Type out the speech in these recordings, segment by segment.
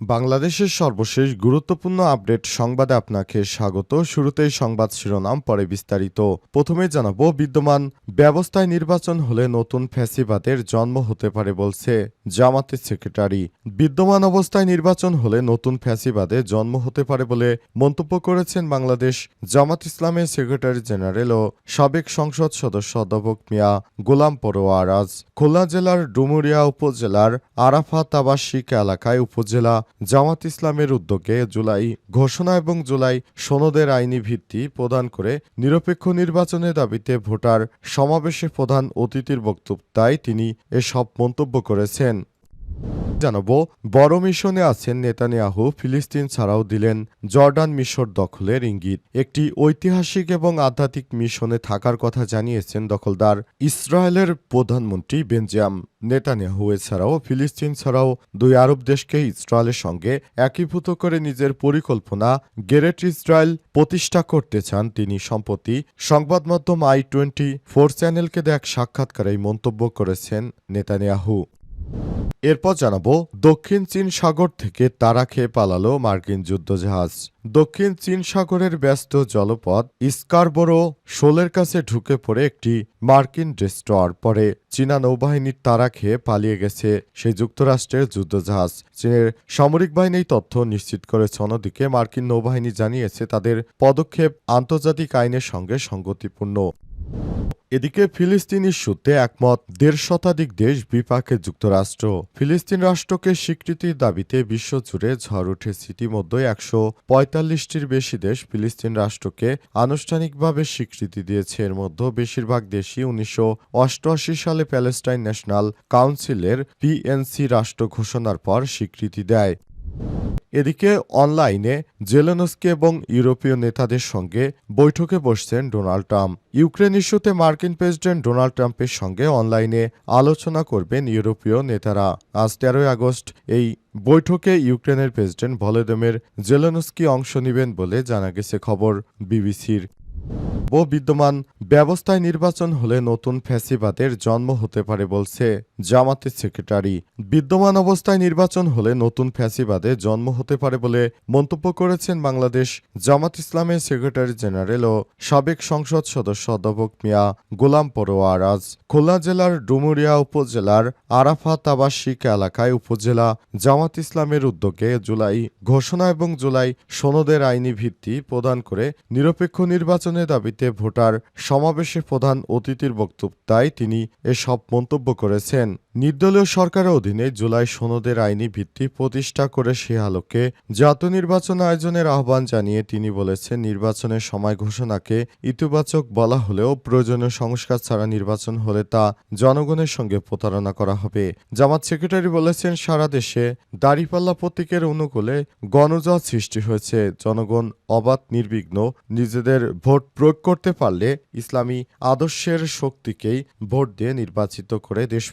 বাংলাদেশের সর্বশেষ গুরুত্বপূর্ণ আপডেট সংবাদে আপনাকে স্বাগত। শুরুতেই সংবাদ শিরোনাম, পরে বিস্তারিত। প্রথমে জানাব, বিদ্যমান ব্যবস্থায় নির্বাচন হলে নতুন ফ্যাসিবাদের জন্ম হতে পারে বলছে জামাতের সেক্রেটারি। বিদ্যমান অবস্থায় নির্বাচন হলে নতুন ফ্যাসিবাদে জন্ম হতে পারে বলে মন্তব্য করেছেন বাংলাদেশ জামাত ইসলামের সেক্রেটারি জেনারেল ও সাবেক সংসদ সদস্য অধ্যাপক মিয়া গোলাম পরোয়া আরাজ। খুলনা জেলার ডুমুরিয়া উপজেলার আরাফাত আবাসিক এলাকায় উপজেলা জামাত ইসলামের উদ্যোগে জুলাই ঘোষণা এবং জুলাই সনদের আইনি ভিত্তি প্রদান করে নিরপেক্ষ নির্বাচনের দাবিতে ভোটার সমাবেশে প্রধান অতিথির বক্তব্যতায় তিনি এসব মন্তব্য করেছেন। জানাব, বড় মিশনে আছেন নেতানিয়াহু ফিলিস্তিন ছাড়াও দিলেন জর্ডান মিশর দখলের ইঙ্গিত একটি ঐতিহাসিক এবং আধ্যাত্মিক মিশনে থাকার কথা জানিয়েছেন দখলদার ইসরায়েলের প্রধানমন্ত্রী বেঞ্জাম নেতানিয়াহু। এছাড়াও ফিলিস্তিন ছাড়াও দুই আরব দেশকে ইসরায়েলের সঙ্গে একীভূত করে নিজের পরিকল্পনা গেরেট ইসরায়েল প্রতিষ্ঠা করতে চান। তিনি সম্প্রতি সংবাদ মাধ্যম আই টোয়েন্টি ফোর চ্যানেলকে দেখ সাক্ষাৎকারে মন্তব্য করেছেন নেতানিয়াহু। এরপর জানাব, দক্ষিণ চীন সাগর থেকে তারা খেয়ে পালালো মার্কিন যুদ্ধজাহাজ। দক্ষিণ চীন সাগরের ব্যস্ত জলপথ স্কারবোরো শোলের কাছে ঢুকে পড়ে একটি মার্কিন ডেস্ট্রয়ার। পরে চীনা নৌবাহিনীর তারা খেয়ে পালিয়ে গেছে সেই যুক্তরাষ্ট্রের যুদ্ধজাহাজ। চীনের সামরিক বাহিনী তথ্য নিশ্চিত করেছে। অন্যদিকে মার্কিন নৌবাহিনী জানিয়েছে, তাদের পদক্ষেপ আন্তর্জাতিক আইনের সঙ্গে সঙ্গতিপূর্ণ। এদিকে ফিলিস্তিন ইস্যুতে একমত দেড় শতাধিক দেশ বিপাকে যুক্তরাষ্ট্র। ফিলিস্তিন রাষ্ট্রকে স্বীকৃতির দাবিতে বিশ্বজুড়ে ঝড় উঠেছে। ইতিমধ্যে একশো পঁয়তাল্লিশটির বেশি দেশ ফিলিস্তিন রাষ্ট্রকে আনুষ্ঠানিকভাবে স্বীকৃতি দিয়েছে। এর মধ্যে বেশিরভাগ দেশই উনিশশো অষ্টআশি সালে প্যালেস্টাইন ন্যাশনাল কাউন্সিলের পিএনসি রাষ্ট্র ঘোষণার পর স্বীকৃতি দেয়। এদিকে অনলাইনে জেলেনস্কি এবং ইউরোপীয় নেতাদের সঙ্গে বৈঠকে বসছেন ডোনাল্ড ট্রাম্প। ইউক্রেন ইস্যুতে মার্কিন প্রেসিডেন্ট ডোনাল্ড ট্রাম্পের সঙ্গে অনলাইনে আলোচনা করবেন ইউরোপীয় নেতারা। আজ তেরোই আগস্ট এই বৈঠকে ইউক্রেনের প্রেসিডেন্ট ভলোদিমির জেলেনস্কি অংশ নেবেন বলে জানা গেছে খবর বিবিসির। ও বিদ্যমান ব্যবস্থায় নির্বাচন হলে নতুন ফ্যাসিবাদের জন্ম হতে পারে বলছে জামাতের সেক্রেটারি। বিদ্যমান অবস্থায় নির্বাচন হলে নতুন ফ্যাসিবাদের জন্ম হতে পারে বলে মন্তব্য করেছেন বাংলাদেশ জামাত ইসলামের সেক্রেটারি জেনারেল ও সাবেক সংসদ সদস্য অধ্যাপক মিয়া গোলাম পরোয়া আরাজ। খুলনা জেলার ডুমুরিয়া উপজেলার আরাফাত আবাসিক এলাকায় উপজেলা জামাত ইসলামের উদ্যোগে জুলাই ঘোষণা এবং জুলাই সনদের আইনি ভিত্তি প্রদান করে নিরপেক্ষ নির্বাচনের দাবিতে ভোটার সমাবেশে প্রধান অতিথির বক্তব্যতায় তিনি এসব মন্তব্য করেছেন। নির্দলীয় সরকারের অধীনে জুলাই সনদের আইনি ভিত্তি প্রতিষ্ঠা করে সে আলোকে জাতীয় নির্বাচন আয়োজনের আহ্বান জানিয়ে তিনি বলেছেন, নির্বাচনের সময় ঘোষণাকে ইতিবাচক বলা হলেও প্রয়োজনীয় সংস্কার ছাড়া নির্বাচন হলে তা জনগণের সঙ্গে প্রতারণা করা হবে। জামাত সেক্রেটারি বলেছেন, সারা দেশে দাড়িপাল্লা প্রতীকের অনুকূলে গণজট সৃষ্টি হয়েছে। জনগণ অবাধ, নির্বিঘ্ন নিজেদের ভোট প্রয়োগ করতে পারলে ইসলামী আদর্শের শক্তিকেই ভোট দিয়ে নির্বাচিত করে দেশ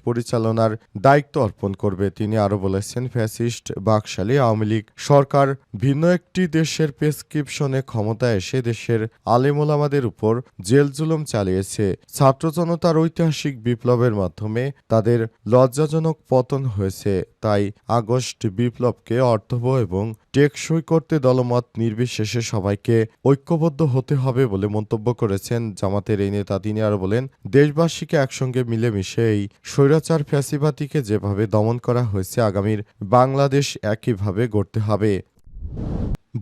পরিচালনার দায়িত্ব অর্পণ করবে তিনি আরও বলেছেন, ফ্যাসিস্ট, বাকশালী আওয়ামী লীগ সরকার ভিন্ন একটি দেশের প্রেসক্রিপশনে ক্ষমতায় এসে দেশের আলেমোলামাদের উপর জেল জুলুম চালিয়েছে। ছাত্র জনতার ঐতিহাসিক বিপ্লবের মাধ্যমে তাদের লজ্জাজনক পতন হয়েছে। তাই আগস্ট বিপ্লবকে অর্থবহ এবং টেকসই করতে দলমত নির্বিশেষে সবাইকে ঐক্যবদ্ধ হতে হবে বলে মন্তব্য করেছেন জামাতের এই নেতা। তিনি আরও বলেন, দেশবাসীকে একসঙ্গে মিলেমিশে এই স্বৈরাচার ফ্যাসিবাতিকে যেভাবে দমন করা হয়েছে, আগামীর বাংলাদেশ একইভাবে গড়তে হবে।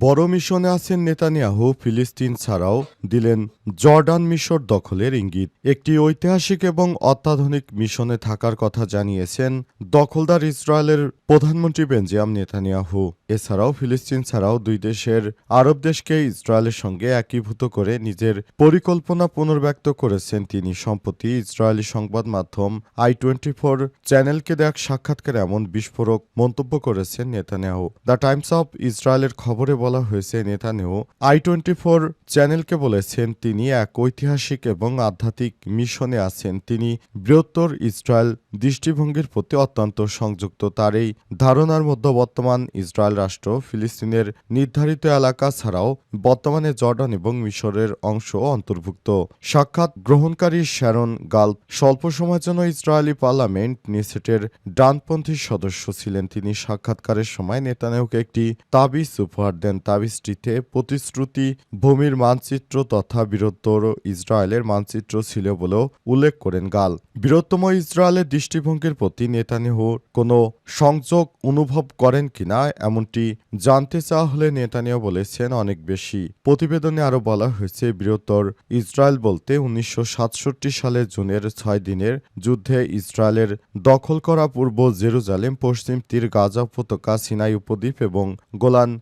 বড় মিশনে আছেন নেতানিয়াহু ফিলিস্তিন ছাড়াও দিলেন জর্ডান মিশর দখলের ইঙ্গিত। একটি ঐতিহাসিক এবং অত্যাধুনিক মিশনে থাকার কথা জানিয়েছেন দখলদার ইসরায়েলের প্রধানমন্ত্রী বেঞ্জিয়াম নেতানিয়াহু। এছাড়াও ফিলিস্তিন ছাড়াও দুই দেশের আরব দেশকে ইসরায়েলের সঙ্গে একীভূত করে নিজের পরিকল্পনা পুনর্ব্যক্ত করেছেন তিনি। সম্প্রতি ইসরায়েলি সংবাদ মাধ্যম আই টোয়েন্টি ফোর চ্যানেলকে দেখ সাক্ষাৎকারে এমন বিস্ফোরক মন্তব্য করেছেন নেতানিয়াহু। দ্য টাইমস অব ইসরায়েলের খবরে বলা হয়েছে, নেতানিয়াহু আই টোয়েন্টি ফোর চ্যানেলকে বলেছেন, তিনি এক ঐতিহাসিক এবং আধ্যাত্মিক মিশনে আছেন। তিনি বৃহত্তর ইসরায়েল দৃষ্টিভঙ্গির প্রতি অত্যন্ত সংযুক্ত। তার এই ধারণার মধ্যে বর্তমান ইসরায়েল রাষ্ট্র, ফিলিস্তিনের নির্ধারিত এলাকা ছাড়াও বর্তমানে জর্ডান এবং মিশরের অংশ অন্তর্ভুক্ত। সাক্ষাৎ গ্রহণকারী শ্যারন গাল্প স্বল্প সময়ের জন্য ইসরায়েলি পার্লামেন্ট নিসেটের ডানপন্থী সদস্য ছিলেন। তিনি সাক্ষাৎকারের সময় নেতানিয়াহুকে একটি তাবিজ উপহার দেন। তাবিজটিতে প্রতিশ্রুতি, ভূমির মানচিত্র তথা বৃহত্তর ইসরায়েলের মানচিত্র ছিল বলেও উল্লেখ করেন গাল। বৃহত্তম ইসরায়েলের দৃষ্টিভঙ্গির প্রতি নেতানিয়াহুর কোনো সংযোগ অনুভব করেন কিনা এমনটি জানতে চাওয়া হলে নেতানিয়াহু বলেছেন অনেক বেশি। প্রতিবেদনে আরও বলা হয়েছে বৃহত্তর ইসরায়েল বলতে উনিশশো সাতষট্টি সালে জুনের ছয় দিনের যুদ্ধে ইসরায়েলের দখল করা পূর্ব জেরুজালেম, পশ্চিম তীর গাজা উপত্যকা সিনাই উপদ্বীপ এবং গোলান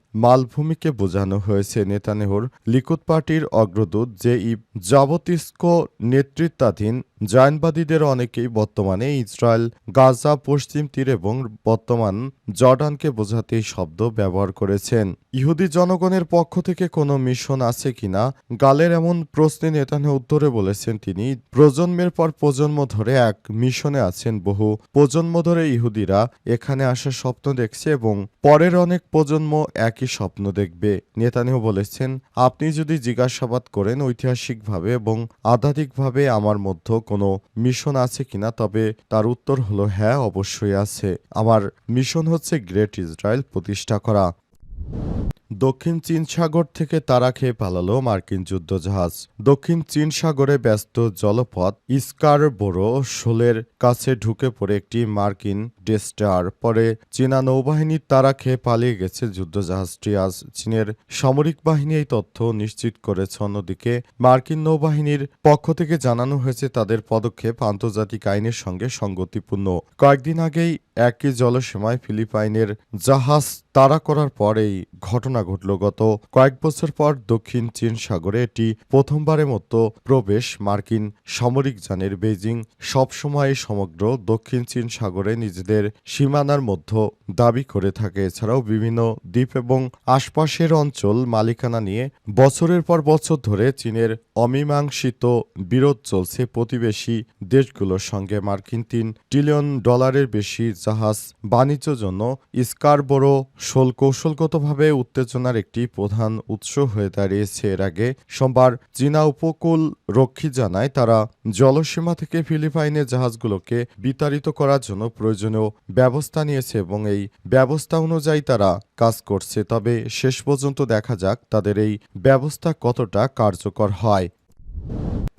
মালভূমিকে বোঝানো হয়েছে নেতানেহর লিকুদ পার্টির অগ্রদূত জে ইব জাবতিস্কো নেতৃত্বাধীন জায়নবাদীদের অনেকেই বর্তমানে ইসরায়েল, গাজা, পশ্চিম তীর এবং বর্তমান জর্ডানকে বোঝাতে শব্দ ব্যবহার করেছেন। ইহুদি জনগণের পক্ষ থেকে কোনো মিশন আছে কিনা, গালের এমন প্রশ্নে নেতানে উত্তরে বলেছেন তিনি, প্রজন্মের পর প্রজন্ম ধরে এক মিশনে আছেন বহু প্রজন্ম ধরে ইহুদিরা, এখানে আসার স্বপ্ন দেখছে এবং পরের অনেক প্রজন্ম একই স্বপ্ন দেখবে। নেতানিয়াহু বলেছেন, আপনি যদি জিজ্ঞাসাবাদ করেন ঐতিহাসিকভাবে এবং আধ্যাত্মিকভাবে আমার মধ্যে কোনো মিশন আছে কিনা, তবে তার উত্তর হলো হ্যাঁ অবশ্যই আছে। আমার মিশন হচ্ছে গ্রেট ইসরায়েল প্রতিষ্ঠা করা। দক্ষিণ চীন সাগর থেকে তারা খেয়ে পালালো মার্কিন যুদ্ধজাহাজ। দক্ষিণ চীন সাগরে ব্যস্ত জলপথ ইস্কারবোরো শোলের কাছে ঢুকে পড়ে একটি মার্কিন ডেস্টার পরে চীনা নৌবাহিনীর তারা খেয়ে পালিয়ে গেছে যুদ্ধজাহাজটি। আজ চীনের সামরিক বাহিনী এই তথ্য নিশ্চিত করেছে। অন্যদিকে মার্কিন নৌবাহিনীর পক্ষ থেকে জানানো হয়েছে, তাদের পদক্ষেপ আন্তর্জাতিক আইনের সঙ্গে সঙ্গতিপূর্ণ। কয়েকদিন আগেই একই জলসীমায় ফিলিপাইনের জাহাজ তাড়া করার পর এই ঘটনা ঘটল। গত কয়েক বছর পর দক্ষিণ চীন সাগরে এটি প্রথমবারের মতো প্রবেশ মার্কিন সামরিক যানের বেজিং সবসময় সমগ্র দক্ষিণ চীন সাগরে নিজেদের সীমানার মধ্যে দাবি করে থাকে। এছাড়াও বিভিন্ন দ্বীপ এবং আশপাশের অঞ্চল মালিকানা নিয়ে বছরের পর বছর ধরে চীনের অমীমাংসিত বিরোধ চলছে প্রতিবেশী দেশগুলোর সঙ্গে। মার্কিন তিন ট্রিলিয়ন ডলারের বেশি জাহাজ বাণিজ্য জন্য স্কারবোরো শোল কৌশলগতভাবে উত্তেজনার একটি প্রধান উৎস হয়ে দাঁড়িয়েছে। এর আগে সোমবার চীনা উপকূল রক্ষী জানায়, তারা জলসীমা থেকে ফিলিপাইনের জাহাজগুলোকে বিতাড়িত করার জন্য প্রয়োজনীয় ব্যবস্থা নিয়েছে এবং এই ব্যবস্থা অনুযায়ী তারা কাজ করছে। তবে শেষ পর্যন্ত দেখা যাক তাদের এই ব্যবস্থা কতটা কার্যকর হয়।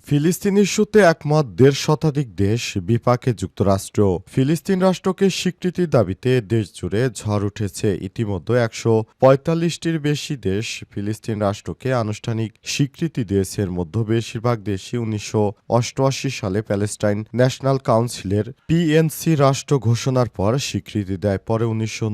ফিলিস্তিন ইস্যুতে একমত দেড় শতাধিক দেশ বিপাকে যুক্তরাষ্ট্র। ফিলিস্তিন রাষ্ট্রকে স্বীকৃতির দাবিতে দেশ জুড়ে ঝড় উঠেছে। ইতিমধ্যে একশো পঁয়তাল্লিশটির বেশি দেশ ফিলিস্তিন রাষ্ট্রকে আনুষ্ঠানিক স্বীকৃতি দিয়েছে। এর মধ্যে বেশিরভাগ দেশই উনিশশো অষ্টআশি সালে প্যালেস্টাইন ন্যাশনাল কাউন্সিলের পিএনসি রাষ্ট্র ঘোষণার পর স্বীকৃতি দেয়। পরে উনিশশো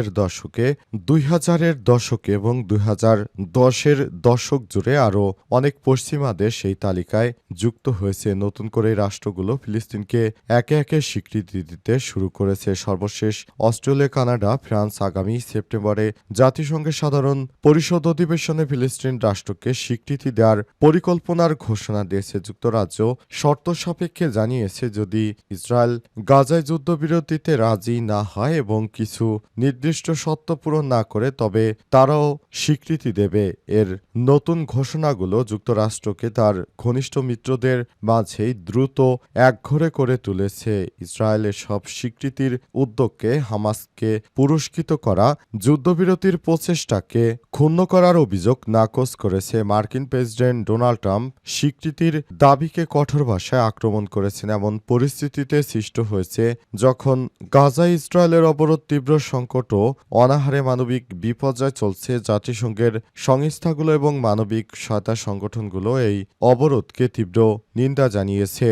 এর দশকে, দুই হাজারের দশকে এবং দুই হাজার দশের দশক জুড়ে আরও অনেক পশ্চিমা দেশ এই তালিকায় যুক্ত হয়েছে নতুন করে রাষ্ট্রগুলো ফিলিস্তিনকে একে একে স্বীকৃতি দিতে শুরু করেছে। সর্বশেষ অস্ট্রেলিয়া, কানাডা, ফ্রান্স আগামী সেপ্টেম্বরে জাতিসংঘের সাধারণ পরিষদ অধিবেশনে ফিলিস্তিন রাষ্ট্রকে স্বীকৃতি দেওয়ার পরিকল্পনার ঘোষণা দিয়েছে। যুক্তরাজ্য শর্ত সাপেক্ষে জানিয়েছে যদি ইসরায়েল গাজায় যুদ্ধবিরতিতে রাজি না হয় এবং কিছু নির্দিষ্ট শর্ত পূরণ না করে, তবে তারাও স্বীকৃতি দেবে। এর নতুন ঘোষণাগুলো যুক্তরাষ্ট্রকে তার ঘনিষ্ঠ মিত্রদের মাঝেই দ্রুত একঘরে করে তুলেছে ইসরায়েলের সব স্বীকৃতির উদ্যোগকে হামাসকে পুরস্কৃত করা যুদ্ধবিরতির প্রচেষ্টাকে ক্ষুণ্ণ করার অভিযোগ নাকচ করেছে মার্কিন প্রেসিডেন্ট ডোনাল্ড ট্রাম্প। স্বীকৃতির দাবিকে কঠোর ভাষায় আক্রমণ করেছেন এমন পরিস্থিতিতে সৃষ্ট হয়েছে যখন গাজা ইসরায়েলের অবরোধ তীব্র সংকট ও অনাহারে মানবিক বিপর্যয় চলছে, জাতিসংঘের সংস্থাগুলো এবং মানবিক সহায়তা সংগঠনগুলো এই অবরোধকে তীব্র নিন্দা জানিয়েছে